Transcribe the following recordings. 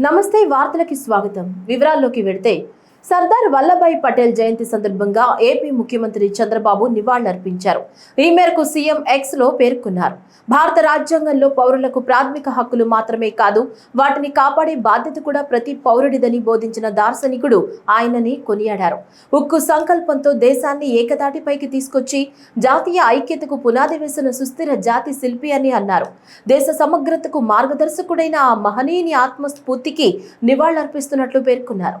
నమస్తే వార్తలకి స్వాగతం. వివరాల్లోకి వెడితే సర్దార్ వల్లభాయ్ పటేల్ జయంతి సందర్భంగా ఏపీ ముఖ్యమంత్రి చంద్రబాబు నివాళులర్పించారు. ఈ మేరకు సీఎం ఎక్స్లో పేర్కొన్నారు. భారత రాజ్యాంగంలో పౌరులకు ప్రాథమిక హక్కులు మాత్రమే కాదు వాటిని కాపాడే బాధ్యత కూడా ప్రతి పౌరుడిదని బోధించిన దార్శనికుడు ఆయనని కొనియాడారు. ఉక్కు సంకల్పంతో దేశాన్ని ఏకతాటిపైకి తీసుకొచ్చి జాతీయ ఐక్యతకు పునాది వేసిన సుస్థిర జాతి శిల్పి అని అన్నారు. దేశ సమగ్రతకు మార్గదర్శకుడైన ఆ మహనీయుని ఆత్మస్ఫూర్తికి నివాళులర్పిస్తున్నట్లు పేర్కొన్నారు.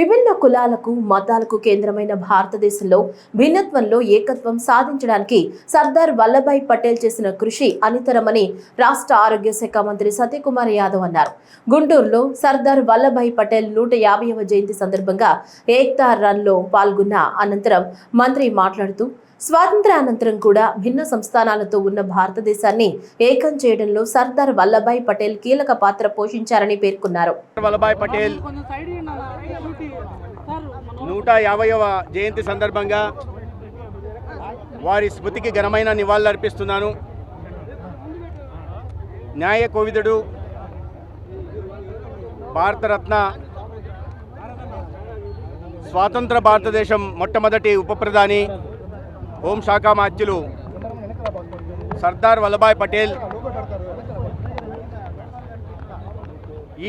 విభిన్న కులాలకు మతాలకు కేంద్రమైన భారతదేశంలో భిన్నత్వంలో ఏకత్వం సాధించడానికి సర్దార్ వల్లభాయ్ పటేల్ చేసిన కృషి అనితరమని రాష్ట్ర ఆరోగ్య శాఖ మంత్రి సత్యకుమార్ యాదవ్ అన్నారు. గుంటూరులో సర్దార్ వల్లభాయ్ పటేల్ నూట యాభైవ జయంతి సందర్భంగా ఏక్తా రన్లో పాల్గొన్న అనంతరం మంత్రి మాట్లాడుతూ స్వాతంత్ర అనంతరం కూడా భిన్న సంస్థానాలతో ఉన్న భారతదేశాన్ని ఏకం చేయడంలో సర్దార్ వల్లభాయ్ పటేల్ కీలక పాత్ర పోషించారని పేర్కొన్నారు. వల్లభాయ్ పటేల్ నూట యాభైవ జయంతి సందర్భంగా వారి స్మృతికి ఘనమైన నివాళులర్పిస్తున్నాను న్యాయ కోవిదుడు భారతరత్న స్వాతంత్ర భారతదేశం మొట్టమొదటి ఉప ప్రధాని హోంశాఖ మాత్యులు సర్దార్ వల్లభాయ్ పటేల్.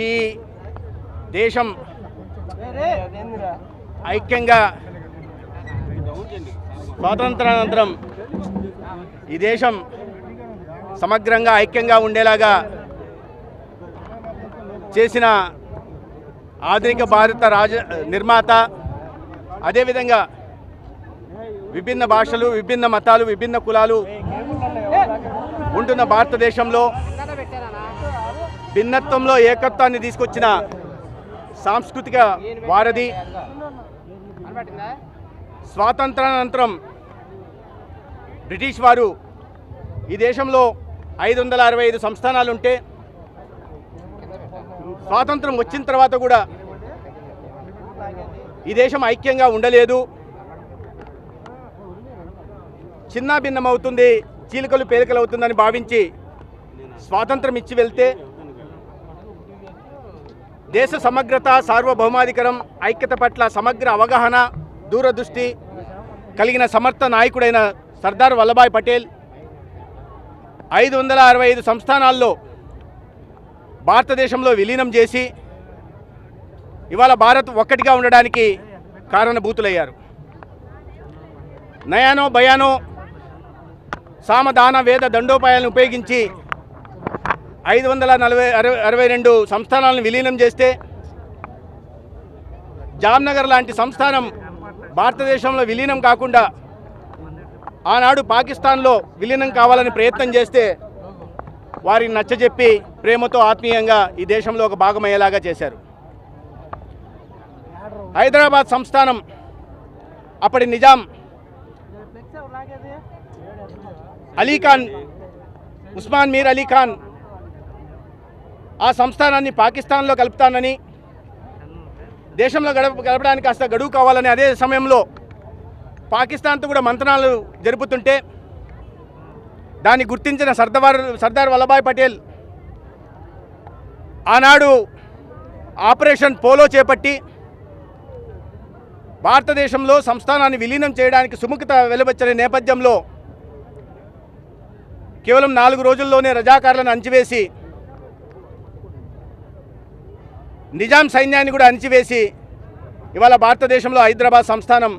ఈ దేశం ఐక్యంగా స్వాతంత్రానంతరం ఈ దేశం సమగ్రంగా ఐక్యంగా ఉండేలాగా చేసిన ఆధునిక భారత రాజ నిర్మాత అదేవిధంగా విభిన్న భాషలు విభిన్న మతాలు విభిన్న కులాలు ఉంటున్న భారతదేశంలో భిన్నత్వంలో ఏకత్వాన్ని తీసుకొచ్చిన సాంస్కృతిక వారధి స్వాతంత్రానంతరం బ్రిటిష్ వారు ఈ దేశంలో ఐదు వందల అరవై ఐదు సంస్థానాలు ఉంటే స్వాతంత్రం వచ్చిన తర్వాత కూడా ఈ దేశం ఐక్యంగా ఉండలేదు. చిన్న భిన్నమవుతుంది చీలికలు పేలికలు అవుతుందని భావించి స్వాతంత్రం ఇచ్చి వెళ్తే దేశ సమగ్రత సార్వభౌమాధికరం ఐక్యత పట్ల సమగ్ర అవగాహన దూరదృష్టి కలిగిన సమర్థ నాయకుడైన సర్దార్ వల్లభాయ్ పటేల్ ఐదు వందల అరవై ఐదు సంస్థానాల్లో భారతదేశంలో విలీనం చేసి ఇవాళ భారత్ ఒక్కటిగా ఉండడానికి కారణభూతులయ్యారు. నయానో భయానో సామదాన వేద దండోపాయాలను ఉపయోగించి ఐదు వందల నలభై అరవై అరవై రెండు సంస్థానాలను విలీనం చేస్తే జామ్నగర్ లాంటి సంస్థానం భారతదేశంలో విలీనం కాకుండా ఆనాడు పాకిస్తాన్లో విలీనం కావాలని ప్రయత్నం చేస్తే వారిని నచ్చజెప్పి ప్రేమతో ఆత్మీయంగా ఈ దేశంలో ఒక భాగమయ్యేలాగా చేశారు. హైదరాబాద్ సంస్థానం అప్పటి నిజాం అలీఖాన్ ఉస్మాన్ మీర్ అలీ ఖాన్ ఆ సంస్థానాన్ని పాకిస్తాన్లో కలుపుతానని దేశంలో గడప గడపడానికి కాస్త గడువు కావాలని అదే సమయంలో పాకిస్తాన్తో కూడా మంతనాలు జరుపుతుంటే దాన్ని గుర్తించిన సర్దార్ సర్దార్ వల్లభాయ్ పటేల్ ఆనాడు ఆపరేషన్ పోలో చేపట్టి భారతదేశంలో సంస్థానాన్ని విలీనం చేయడానికి సుముఖత వెలువచ్చిన నేపథ్యంలో కేవలం నాలుగు రోజుల్లోనే రజాకారులను అంచివేసి నిజాం సైన్యాన్ని కూడా అణిచివేసి ఇవాళ భారతదేశంలో హైదరాబాద్ సంస్థానం